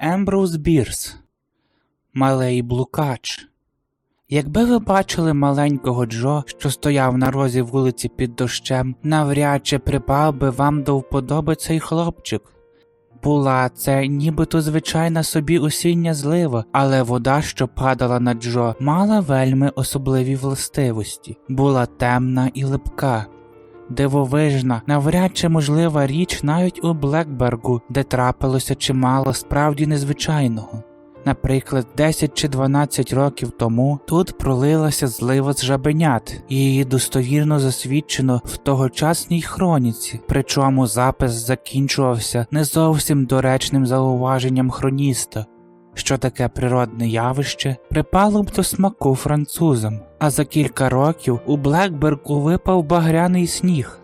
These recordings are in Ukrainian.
Емброуз Бірс, Малий Блукач. Якби ви бачили маленького Джо, що стояв на розі вулиці під дощем, навряд чи припав би вам до вподоби цей хлопчик. Була це нібито звичайна собі осіння злива, але вода, що падала на Джо, мала вельми особливі властивості, була темна і липка. Дивовижна, навряд чи можлива річ навіть у Блекбергу, де трапилося чимало справді незвичайного. Наприклад, 10 чи 12 років тому тут пролилася злива з жабенят, і її достовірно засвідчено в тогочасній хроніці, причому запис закінчувався не зовсім доречним зауваженням хроніста. Що таке природне явище припало б до смаку французам, а за кілька років у Блекбергу випав багряний сніг.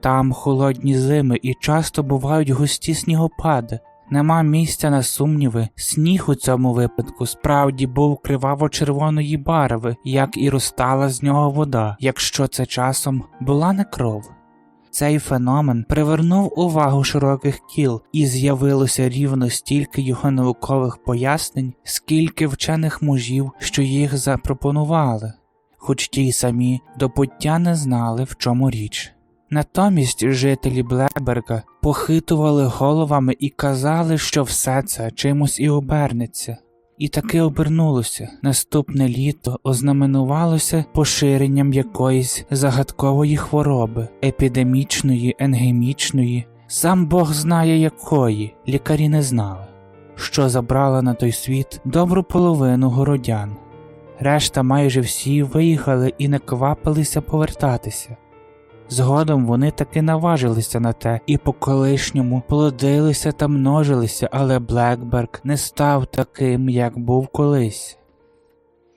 Там холодні зими і часто бувають густі снігопади. Нема місця на сумніви, сніг у цьому випадку справді був криваво-червоної барви, як і розтала з нього вода, якщо це часом була не кров. Цей феномен привернув увагу широких кіл, і з'явилося рівно стільки його наукових пояснень, скільки вчених мужів, що їх запропонували, хоч ті й самі до пуття не знали, в чому річ. Натомість жителі Блеберга похитували головами і казали, що все це чимось і обернеться. І таки обернулося. Наступне літо ознаменувалося поширенням якоїсь загадкової хвороби, епідемічної, енгемічної, сам Бог знає якої, лікарі не знали, що забрала на той світ добру половину городян. Решта майже всі виїхали і не квапилися повертатися. Згодом вони таки наважилися на те і по колишньому плодилися та множилися, але Блекберг не став таким, як був колись.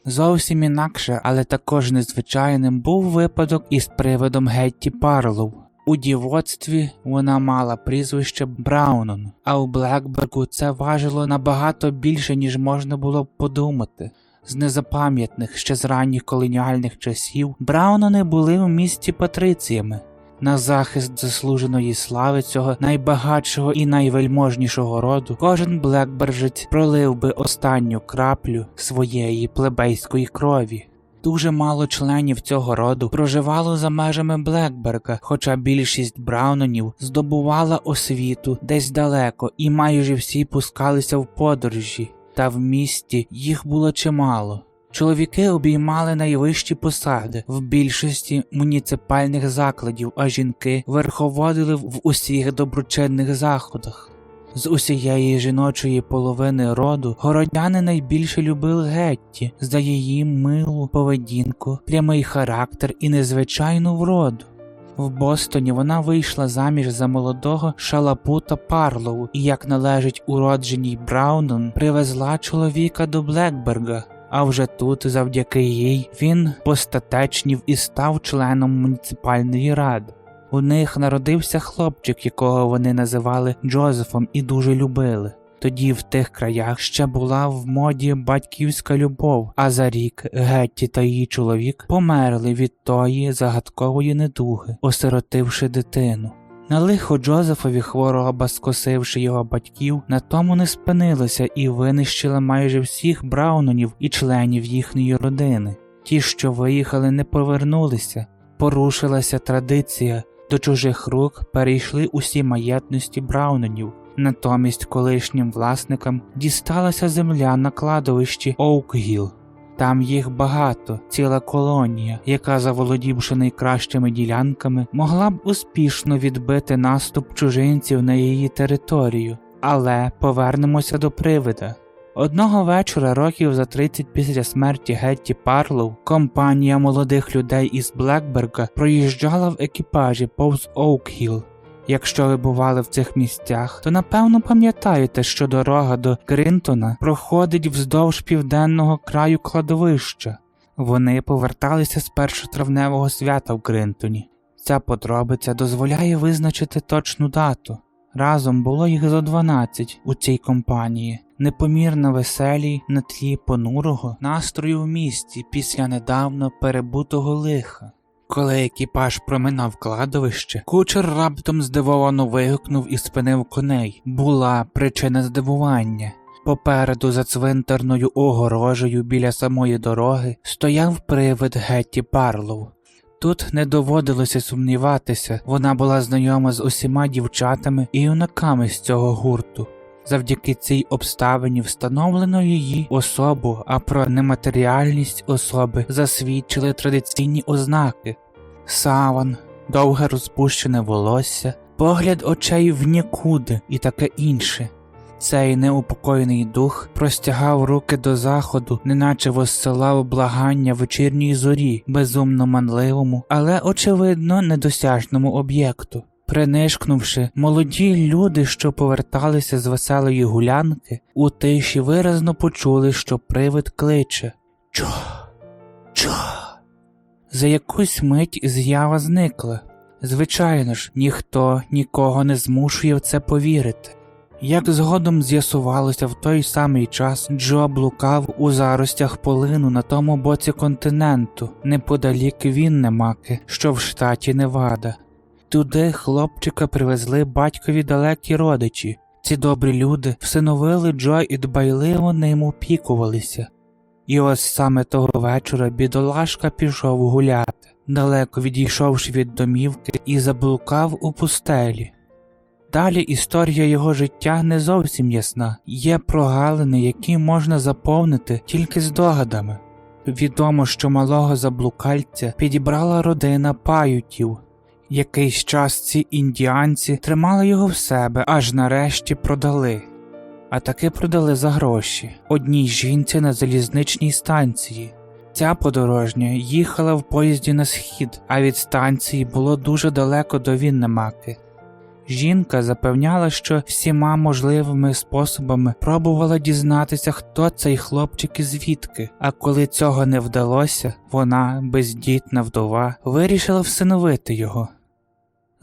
Зовсім інакше, але також незвичайним був випадок із привидом Гетті Парлоу. У дівоцтві вона мала прізвище Браунон, а у Блекбергу це важило набагато більше, ніж можна було б подумати. З незапам'ятних ще з ранніх колоніальних часів Браунони були у місті патриціями. На захист заслуженої слави цього найбагатшого і найвельможнішого роду кожен блекбержець пролив би останню краплю своєї плебейської крові. Дуже мало членів цього роду проживало за межами Блекберга, хоча більшість браунонів здобувала освіту десь далеко, і майже всі пускалися в подорожі та в місті їх було чимало. Чоловіки обіймали найвищі посади в більшості муніципальних закладів, а жінки верховодили в усіх доброчинних заходах. З усієї жіночої половини роду городяни найбільше любили Гетті за її милу поведінку, прямий характер і незвичайну вроду. В Бостоні вона вийшла заміж за молодого шалапута Парлоу і, як належить уродженій Браунон, привезла чоловіка до Блекберга. А вже тут, завдяки їй, він постатечнів і став членом муніципальної ради. У них народився хлопчик, якого вони називали Джозефом і дуже любили. Тоді в тих краях ще була в моді батьківська любов, а за рік Гетті та її чоловік померли від тої загадкової недуги, осиротивши дитину. На лихо Джозефові хвороба, скосивши його батьків, на тому не спинилася і винищила майже всіх браунонів і членів їхньої родини. Ті, що виїхали, не повернулися, порушилася традиція, до чужих рук перейшли усі маєтності браунонів. Натомість колишнім власникам дісталася земля на кладовищі Оукгіл. Там їх багато, ціла колонія, яка, заволодівши найкращими ділянками, могла б успішно відбити наступ чужинців на її територію. Але повернемося до привида. Одного вечора, років за 30 після смерті Гетті Парлоу, компанія молодих людей із Блекберга проїжджала в екіпажі повз Оукгіл. Якщо ви бували в цих місцях, то напевно пам'ятаєте, що дорога до Гринтона проходить вздовж південного краю кладовища. Вони поверталися з першотравневого свята в Гринтоні. Ця подробиця дозволяє визначити точну дату. Разом було їх зо 12 у цій компанії, непомірно веселі на тлі понурого настрою в місті після недавно перебутого лиха. Коли екіпаж проминав кладовище, кучер раптом здивовано вигукнув і спинив коней. Була причина здивування. Попереду за цвинтарною огорожею біля самої дороги стояв привид Гетті Барлоу. Тут не доводилося сумніватися, вона була знайома з усіма дівчатами і юнаками з цього гурту. Завдяки цій обставині встановлено її особу, а про нематеріальність особи засвідчили традиційні ознаки саван, довге розпущене волосся, погляд очей в нікуди і таке інше. Цей неупокоєний дух простягав руки до заходу, неначе воссилав благання вечірній зорі, безумно манливому, але очевидно недосяжному об'єкту. Принишкнувши, молоді люди, що поверталися з веселої гулянки, у тиші виразно почули, що привид кличе Чо? Чо? За якусь мить з'ява зникла. Звичайно ж, ніхто нікого не змушує в це повірити. Як згодом з'ясувалося, в той самий час Джо блукав у заростях полину на тому боці континенту, неподалік Віннемаки, що в штаті Невада. Туди хлопчика привезли батькові далекі родичі. Ці добрі люди всиновили Джо і дбайливо ним опікувалися. І ось саме того вечора бідолашка пішов гуляти, далеко відійшовши від домівки, і заблукав у пустелі. Далі історія його життя не зовсім ясна, є прогалини, які можна заповнити тільки здогадами. Відомо, що малого заблукальця підібрала родина паютів. Якийсь час ці індіанці тримали його в себе, аж нарешті продали. А таки продали за гроші одній жінці на залізничній станції. Ця подорожня їхала в поїзді на схід, а від станції було дуже далеко до Віннемаки. Жінка запевняла, що всіма можливими способами пробувала дізнатися, хто цей хлопчик і звідки, а коли цього не вдалося, вона, бездітна вдова, вирішила всиновити його.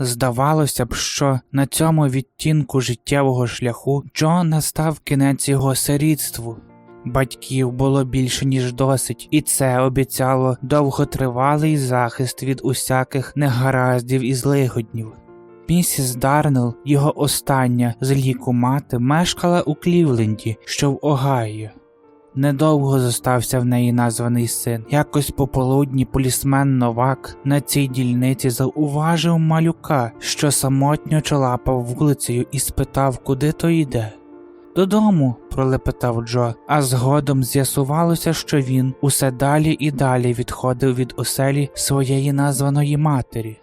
Здавалося б, що на цьому відтінку життєвого шляху Джо настав кінець його сирітству. Батьків було більше, ніж досить, і це обіцяло довготривалий захист від усяких негараздів і злигоднів. Місіс Дарнелл, його остання з ліку мати, мешкала у Клівленді, що в Огайо. Недовго зостався в неї названий син. Якось пополудні полісмен Новак на цій дільниці зауважив малюка, що самотньо чолапав вулицею і спитав, куди то йде. Додому, пролепетав Джо, а згодом з'ясувалося, що він усе далі і далі відходив від оселі своєї названої матері.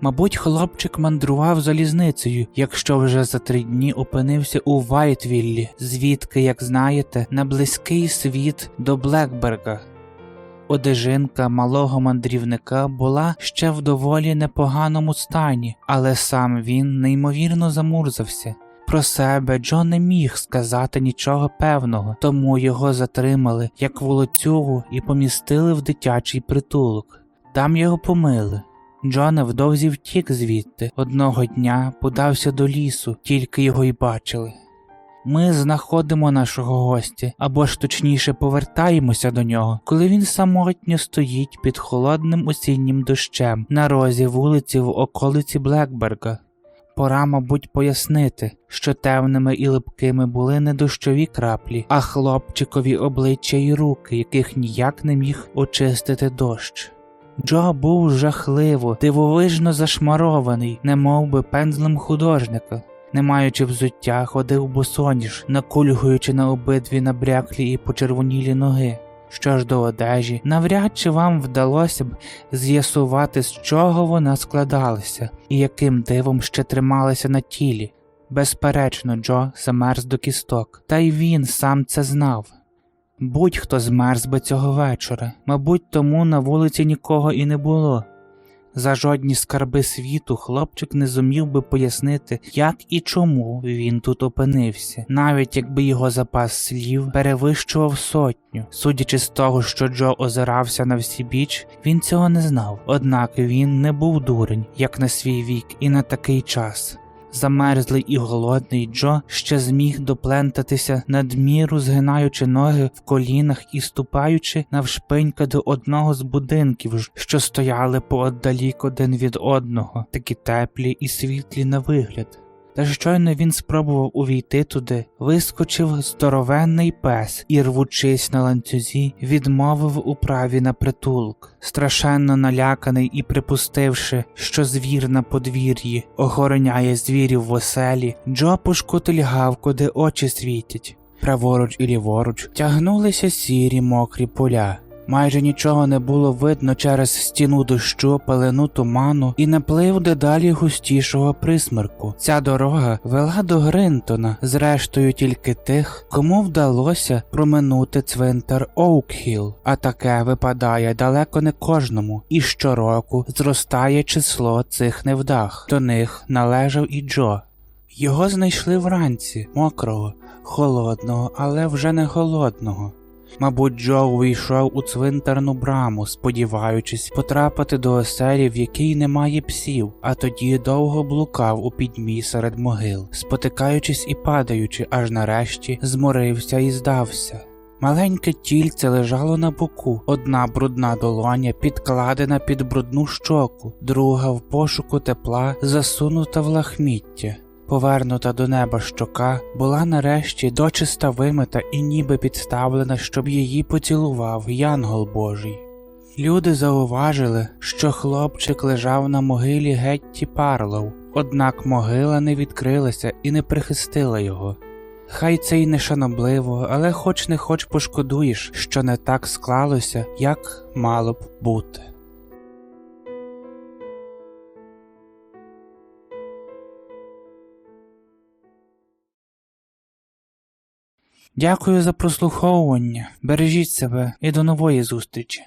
Мабуть, хлопчик мандрував залізницею, якщо вже за три дні опинився у Вайтвіллі, звідки, як знаєте, на близький світ до Блекберга. Одежинка малого мандрівника була ще в доволі непоганому стані, але сам він неймовірно замурзався. Про себе Джон не міг сказати нічого певного, тому його затримали як волоцюгу і помістили в дитячий притулок. Там його помили. Джон невдовзі втік звідти, одного дня подався до лісу, тільки його й бачили. Ми знаходимо нашого гостя, або ж точніше повертаємося до нього, коли він самотньо стоїть під холодним осіннім дощем на розі вулиці в околиці Блекберга. Пора, мабуть, пояснити, що темними і липкими були не дощові краплі, а хлопчикові обличчя і руки, яких ніяк не міг очистити дощ. Джо був жахливо, дивовижно зашмарований, немов би пензлем художника. Не маючи взуття, ходив босоніж, накульгуючи на обидві набряклі і почервонілі ноги. Що ж до одежі, навряд чи вам вдалося б з'ясувати, з чого вона складалася і яким дивом ще трималася на тілі. Безперечно, Джо замерз до кісток, та й він сам це знав. Будь-хто змерз би цього вечора, мабуть, тому на вулиці нікого і не було. За жодні скарби світу хлопчик не зумів би пояснити, як і чому він тут опинився, навіть якби його запас слів перевищував сотню. Судячи з того, що Джо озирався на всі біч, він цього не знав, однак він не був дурень, як на свій вік і на такий час. Замерзлий і голодний Джо ще зміг доплентатися надміру, згинаючи ноги в колінах і ступаючи навшпинька до одного з будинків, що стояли поодалік один від одного, такі теплі і світлі на вигляд. Та щойно він спробував увійти туди, вискочив здоровенний пес і, рвучись на ланцюзі, відмовив у праві на притулок. Страшенно наляканий і припустивши, що звір на подвір'ї охороняє звірів в оселі, Джо пошкутильгав, куди очі світять. Праворуч і ліворуч тягнулися сірі мокрі поля. Майже нічого не було видно через стіну дощу, пелену туману і наплив дедалі густішого присмерку. Ця дорога вела до Гринтона, зрештою тільки тих, кому вдалося проминути цвинтар Оукхіл, а таке випадає далеко не кожному, і щороку зростає число цих невдах. До них належав і Джо. Його знайшли вранці, мокрого, холодного, але вже не голодного. Мабуть, Джо увійшов у цвинтарну браму, сподіваючись потрапити до оселі, в якій немає псів, а тоді довго блукав у підьмі серед могил, спотикаючись і падаючи, аж нарешті зморився і здався. Маленьке тільце лежало на боку, одна брудна долоня підкладена під брудну щоку, друга в пошуку тепла засунута в лахміття. Повернута до неба щока була нарешті дочиста вимита і ніби підставлена, щоб її поцілував янгол Божий. Люди зауважили, що хлопчик лежав на могилі Гетті Парлоу, однак могила не відкрилася і не прихистила його. Хай це й нешанобливо, але хоч не хоч пошкодуєш, що не так склалося, як мало б бути. Дякую за прослуховування. Бережіть себе і до нової зустрічі.